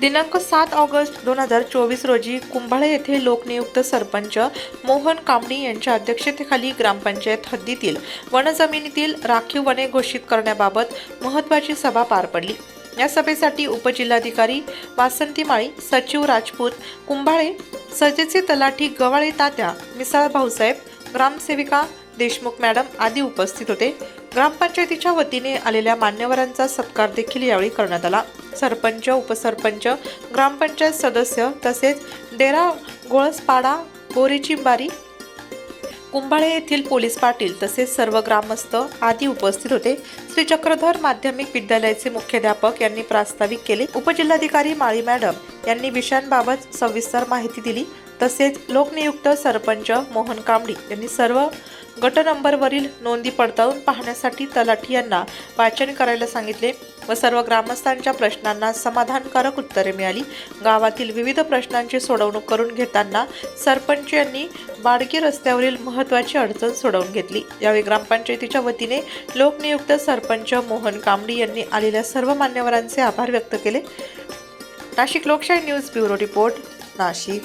दिनांक सात ऑगस्ट दोन हजार चोवीस रोजी कुंभाळे येथे लोकनियुक्त सरपंच मोहन कांबणी यांच्या अध्यक्षतेखाली ग्रामपंचायत हद्दीतील वनजमिनीतील राखीव वने घोषित करण्याबाबत महत्त्वाची सभा पार पडली. या सभेसाठी उपजिल्हाधिकारी वासंती माळी सचिव राजपूत कुंभाळे सजेचे तलाठी गवाळे तात्या मिसाळ भाऊसाहेब ग्रामसेविका देशमुख मॅडम आदी उपस्थित होते. ग्रामपंचायतीच्या वतीने आलेल्या मान्यवरांचा सत्कार देखील यावेळी करण्यात आला. सरपंच उपसरपंच ग्रामपंचायत सदस्य तसेच डेरा गोळसपाडा बोरीचिंबारी कुंभाळे येथील पोलीस पाटील तसेच सर्व ग्रामस्थ आदी उपस्थित होते. श्री चक्रधर माध्यमिक विद्यालयाचे मुख्याध्यापक यांनी प्रास्ताविक केले. उपजिल्हाधिकारी माळी मॅडम यांनी विषयांबाबत सविस्तर माहिती दिली. तसेच लोकनियुक्त सरपंच मोहन कांबडी यांनी सर्व गट नंबरवरील नोंदी पडताळून पाहण्यासाठी तलाठी यांना वाचन करायला सांगितले. व सर्व ग्रामस्थांच्या प्रश्नांना समाधानकारक उत्तरे मिळाली. गावातील विविध प्रश्नांची सोडवणूक करून घेताना सरपंच यांनी बाडगी रस्त्यावरील महत्त्वाची अडचण सोडवून घेतली. यावेळी ग्रामपंचायतीच्या वतीने लोकनियुक्त सरपंच मोहन कांबडी यांनी आलेल्या सर्व मान्यवरांचे आभार व्यक्त केले. नाशिक लोकशाही न्यूज ब्युरो रिपोर्ट नाशिक.